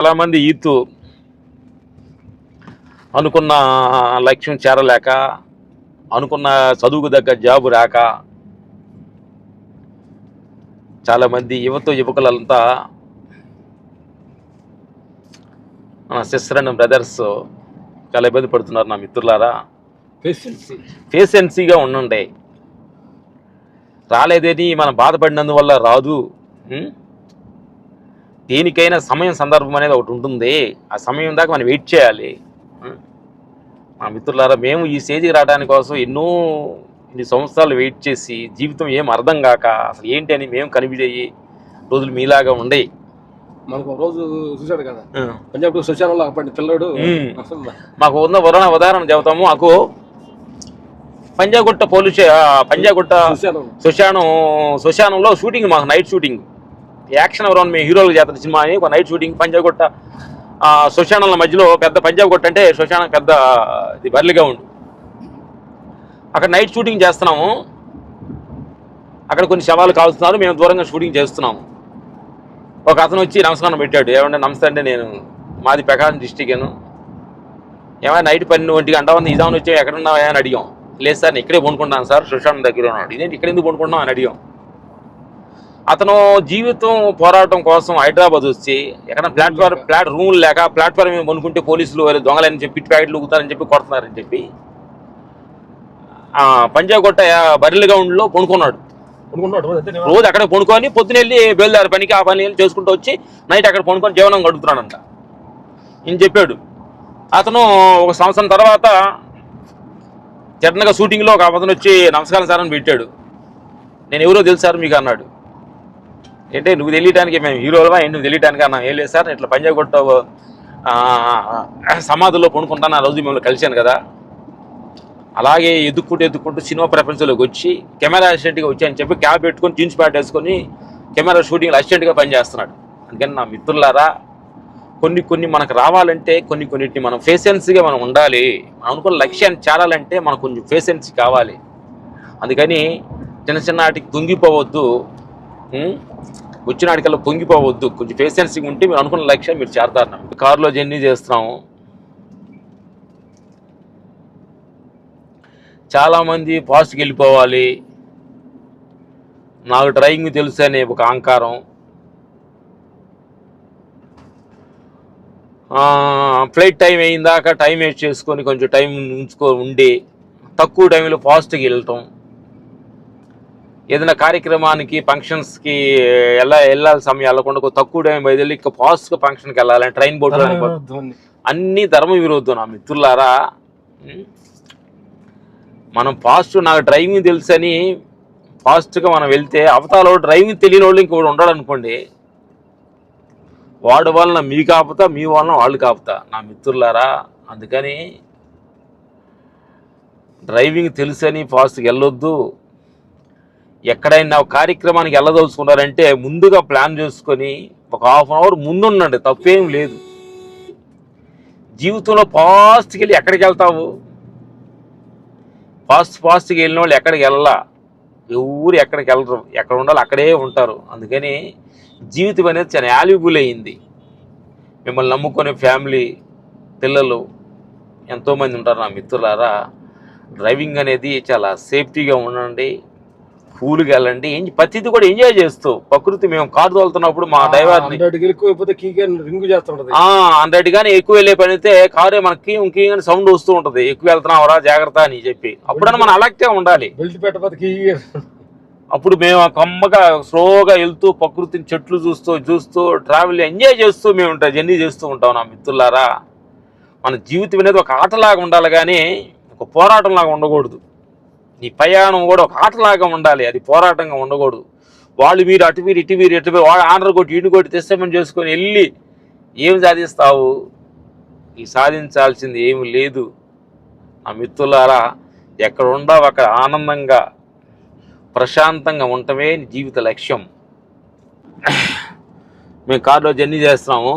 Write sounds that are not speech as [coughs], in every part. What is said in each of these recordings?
చాలామంది ఈతు అనుకున్న లక్ష్యం చేరలేక అనుకున్న చదువుకు దగ్గర జాబు రాక చాలామంది యువత యువకులంతా మన సిస్టర్ అండ్ బ్రదర్స్ చాలా ఇబ్బంది పడుతున్నారు నా మిత్రులారా. పేషెన్సీ పేషెన్సీగా ఉండండి. రాలేదని మనం బాధపడినందువల్ల రాదు? దేనికైనా సమయం సందర్భం అనేది ఒకటి ఉంటుంది. ఆ సమయం దాకా మనం వెయిట్ చేయాలి? మా మిత్రులారా మేము ఈ స్టేజ్కి రావడానికి కోసం ఎన్నో ఇన్ని సంవత్సరాలు వెయిట్ చేసి జీవితం ఏం అర్థం కాక అసలు ఏంటి అని మేము కనిపించేయి రోజులు మీలాగా ఉండయి మనకు రోజు చూశాడు కదా. పంజాబ్ శ్మశానంలో అప్పటి పిల్లడు. మాకు ఉన్న ఉదాహరణ ఉదాహరణ చెబుతాము. మాకు పంజాగుట్ట పోలీస్ పంజాగుట్ట శ్మశానం శ్మశానంలో షూటింగ్ మాకు నైట్ షూటింగ్. యాక్షన్ ఎవరైనా మీ హీరోలు చేస్తున్న సినిమా అని ఒక నైట్ షూటింగ్ పంజాగుట్ట ఆ, శ్మశానాల మధ్యలో పెద్ద పంజాబ్ కొట్ట అంటే శ్మశానం పెద్ద ఇది బర్లిగా ఉండు. అక్కడ నైట్ షూటింగ్ చేస్తున్నాము. అక్కడ కొన్ని శవాలు కాల్స్తున్నారు మేము దూరంగా షూటింగ్ చేస్తున్నాము. ఒక అతను వచ్చి నమస్కారం పెట్టాడు. ఏమంటే నమస్తే అంటే నేను మాది ప్రకాశం డిస్టిక్ అను ఏమైనా నైట్ పన్నెండు ఒంటికి అంటా ఉంది ఇదామని వచ్చి ఎక్కడ ఉన్నావా అని అడిగాం. లేదు సార్ నేను ఇక్కడే కొనుక్కుంటాను సార్ సుశాంత్ దగ్గర ఉన్నాడు. ఇదేంటి ఇక్కడ ఎందుకు పండుకుంటున్నాం అని అడిగాం. అతను జీవితం పోరాటం కోసం హైదరాబాద్ వచ్చి ఎక్కడ ప్లాట్ఫామ్ ప్లాట్ రూమ్ లేక ప్లాట్ఫామ్ కొనుక్కుంటే పోలీసులు వాళ్ళు దొంగలని చెప్పి పిట్ ప్యాకెట్లు ఊగుతారని చెప్పి కొడుతున్నారని చెప్పి పంజాగుట్ట బర్రెల గ్రౌండ్లో కొనుక్కున్నాడు రోజు అక్కడ కొనుక్కొని పొద్దున వెళ్ళి బయలుదేరి పనికి ఆ పని చేసుకుంటూ వచ్చి నైట్ అక్కడ కొనుక్కొని జీవనం గడుపుతున్నాడంట. ఈయన చెప్పాడు అతను ఒక సంవత్సరం తర్వాత జటనగా షూటింగ్లో ఒక అతను వచ్చి నమస్కారం సార్ అని పెట్టాడు. నేను ఎవరో తెలుసు సార్ మీకు అన్నాడు. ఏంటే నువ్వు తెలియటానికి మేము హీరోలవా? ఏంటి నువ్వు తెలియటానికి? అన్నా ఏం లేదు సార్ ఇట్లా పంజాబ్ కొట్టావు. సమాధుల్లో కొనుక్కుంటాను ఆ రోజు మిమ్మల్ని కలిశాను కదా. అలాగే ఎదుక్కుంటూ ఎదుక్కుంటూ సినిమా ప్రపంచంలోకి వచ్చి కెమెరా అసిస్టెంట్గా వచ్చాయని చెప్పి క్యాబ్ పెట్టుకొని జీన్స్ ప్యాంట్ వేసుకొని కెమెరా షూటింగ్ అసిస్టెంట్గా పనిచేస్తున్నాడు. అందుకని నా మిత్రులారా కొన్ని కొన్ని మనకు రావాలంటే కొన్ని కొన్నిటిని మనం ఫేసెన్సీగా మనం ఉండాలి. మనం అనుకున్న లక్ష్యాన్ని చేరాలంటే మనకు కొంచెం ఫేసెన్సీ కావాలి. అందుకని చిన్న చిన్న వాటికి కుంగిపోవద్దు ఉం? వచ్చిన పొంగిపోవద్దు. కొంచెం పేషెన్సీగా ఉంటే మీరు అనుకున్న లక్ష్యం మీరు చేరతారు కారులో జర్నీ చేస్తున్నాము. చాలామంది ఫాస్ట్కి వెళ్ళిపోవాలి. నాకు డ్రైవింగ్ తెలుసు అనే ఒక అహంకారం. ఫ్లైట్ టైం అయిందాక టైం వేస్ట్ చేసుకొని కొంచెం టైం ఉంచుకో ఉండి తక్కువ టైంలో ఫాస్ట్కి వెళ్ళటం. ఏదైనా కార్యక్రమానికి ఫంక్షన్స్కి ఎలా వెళ్ళాలి సమయం వెళ్ళకుండా తక్కువ టైం బయలుదేరి ఇంకా ఫాస్ట్గా ఫంక్షన్కి వెళ్ళాలి ట్రైన్ బోర్డు. అన్ని ధర్మ విరోధం నా మిత్రులారా? మనం ఫాస్ట్ నాకు డ్రైవింగ్ తెలుసని ఫాస్ట్గా మనం వెళ్తే అవతల డ్రైవింగ్ తెలియని వాళ్ళు ఇంకోటి ఉండడు అనుకోండి వాడు వలన మీ కాపుతా మీ వలన వాళ్ళు కాపుతా నా మిత్రులారా అందుకని డ్రైవింగ్ తెలుసని ఫాస్ట్గా వెళ్ళొద్దు ఎక్కడైనా కార్యక్రమానికి వెళ్ళదలుచుకున్నారంటే ముందుగా ప్లాన్ చేసుకొని ఒక హాఫ్ అన్ అవర్ ముందుండండి తప్పేం లేదు. జీవితంలో ఫాస్ట్కి వెళ్ళి ఎక్కడికి వెళ్తావు? ఫాస్ట్ ఫాస్ట్కి వెళ్ళిన వాళ్ళు ఎక్కడికి వెళ్ళా ఎవరు ఎక్కడికి వెళ్ళరు ఎక్కడ ఉండాలి అక్కడే ఉంటారు. అందుకని జీవితం అనేది చాలా వాల్యుబుల్ అయింది. మిమ్మల్ని నమ్ముకునే ఫ్యామిలీ పిల్లలు ఎంతోమంది ఉంటారు నా మిత్రులారా. డ్రైవింగ్ అనేది చాలా సేఫ్టీగా ఉండండి. కూల్గా వెళ్ళండి ఏం- ప్రతిదీ కూడా ఎంజాయ్ చేస్తూ. ప్రకృతి మేము కారు తోలుతున్నప్పుడు మా ఆ హండ్రెడ్ కానీ ఎక్కువ వెళ్ళే పని అయితే కారే మనకి అని సౌండ్ వస్తూ ఉంటది. ఎక్కువ వెళ్తున్నావురా జాగ్రత్త అని చెప్పి. అప్పుడన్నా మనం అలాగే ఉండాలి. కీ అప్పుడు మేము కమ్మగా స్లోగా వెళ్తూ ప్రకృతిని చెట్లు చూస్తూ చూస్తూ ట్రావెల్ ఎంజాయ్ చేస్తూ మేము ఉంటాం జర్నీ చేస్తూ ఉంటాం నా మిత్రులారా. మన జీవితం అనేది ఒక ఆటలాగా ఉండాలి కానీ ఒక పోరాటంలాగా ఉండకూడదు. నీ ప్రయాణం కూడా ఒక ఆటలాగా ఉండాలి. అది పోరాటంగా ఉండకూడదు. వాళ్ళు మీరు అటు మీరు ఇటు మీరు ఎటు వాళ్ళు వాడు కొట్టి ఇటు కొట్టి తెస్తమని చేసుకొని వెళ్ళి ఏం సాధిస్తావు? ఈ సాధించాల్సింది ఏమి లేదు. ఆ మిత్రులారా ఎక్కడ ఉండవు అక్కడ ఆనందంగా ప్రశాంతంగా ఉండటమే జీవిత లక్ష్యం. మేము కారులో జర్నీ చేస్తున్నాము.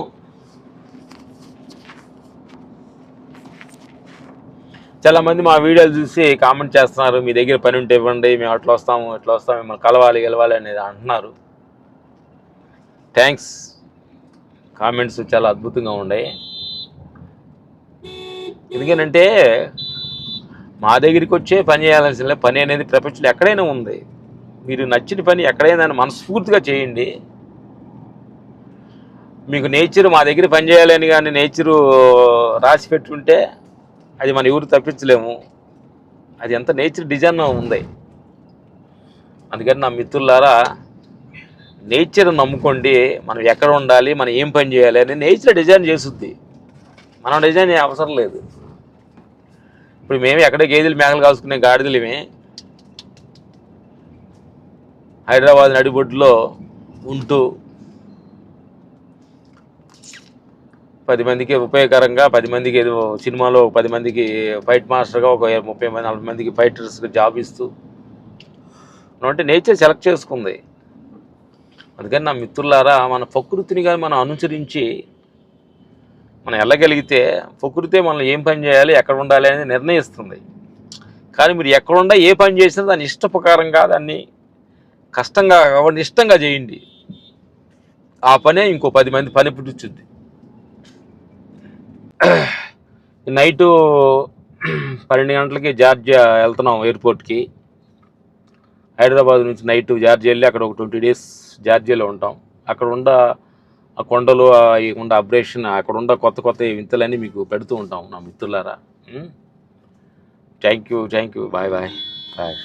చాలా మంది మా వీడియోలు చూసి కామెంట్ చేస్తున్నారు మీ దగ్గర పని ఉంటే ఇవ్వండి మేము అట్లా వస్తాము ఇట్లా వస్తాము మిమ్మల్ని కలవాలి గెలవాలి అనేది అంటున్నారు. థ్యాంక్స్ కామెంట్స్ చాలా అద్భుతంగా ఉన్నాయి. ఎందుకనంటే మా దగ్గరికి వచ్చే పని చేయాల్సిన పని అనేది ప్రపంచంలో ఎక్కడైనా ఉంది. మీరు నచ్చిన పని ఎక్కడైనా దాన్ని మనస్ఫూర్తిగా చేయండి. మీకు నేచర్ మా దగ్గర పని చేయాలని కానీ నేచరు రాసి పెట్టుంటే అది మన ఎవరు తప్పించలేము. అది ఎంత నేచర్ డిజైన్ ఉంది. అందుకని నా మిత్రులారా నేచర్ నమ్ముకోండి మనం ఎక్కడ ఉండాలి మనం ఏం పని చేయాలి అని నేచర్ డిజైన్ చేస్తుంది మనం డిజైన్ చేయ అవసరం లేదు. ఇప్పుడు మేము ఎక్కడ గేదెలు మేకలు కాసుకునే గాడిదలేమే. హైదరాబాద్ నడిబొడ్డులో ఉంటూ పది మందికి ఉపయోగకరంగా పది మందికి ఏదో సినిమాలో పది మందికి ఫైట్ మాస్టర్గా ఒక ముప్పై మంది నలభై మందికి ఫైటర్స్కి జాబ్ ఇస్తూ. అంటే నేచర్ సెలెక్ట్ చేసుకుంది. అందుకని నా మిత్రులారా మన ప్రకృతిని కానీ మనం అనుసరించి మనం వెళ్ళగలిగితే ప్రకృతే మనం ఏం పని చేయాలి ఎక్కడ ఉండాలి అనేది నిర్ణయిస్తుంది. కానీ మీరు ఎక్కడుండా ఏ పని చేసినా దాని ఇష్ట ప్రకారంగా దాన్ని కష్టంగా కాబట్టి ఇష్టంగా చేయండి. ఆ పనే ఇంకో పది మంది పని పుట్టించుద్ది. [coughs] నైటు [coughs] పన్నెండు గంటలకి జార్జియా వెళ్తున్నాం ఎయిర్పోర్ట్కి. హైదరాబాద్ నుంచి నైట్ జార్జియా వెళ్ళి అక్కడ ఒక ట్వంటీ డేస్ జార్జియాలో ఉంటాం. అక్కడ ఉండ ఆ కొండలు ఆ ఈ ఉండ అక్కడ ఉండ కొత్త కొత్త వింతలన్నీ మీకు పెడుతూ ఉంటాం నా మిత్రులారా. Thank you thank you bye bye bye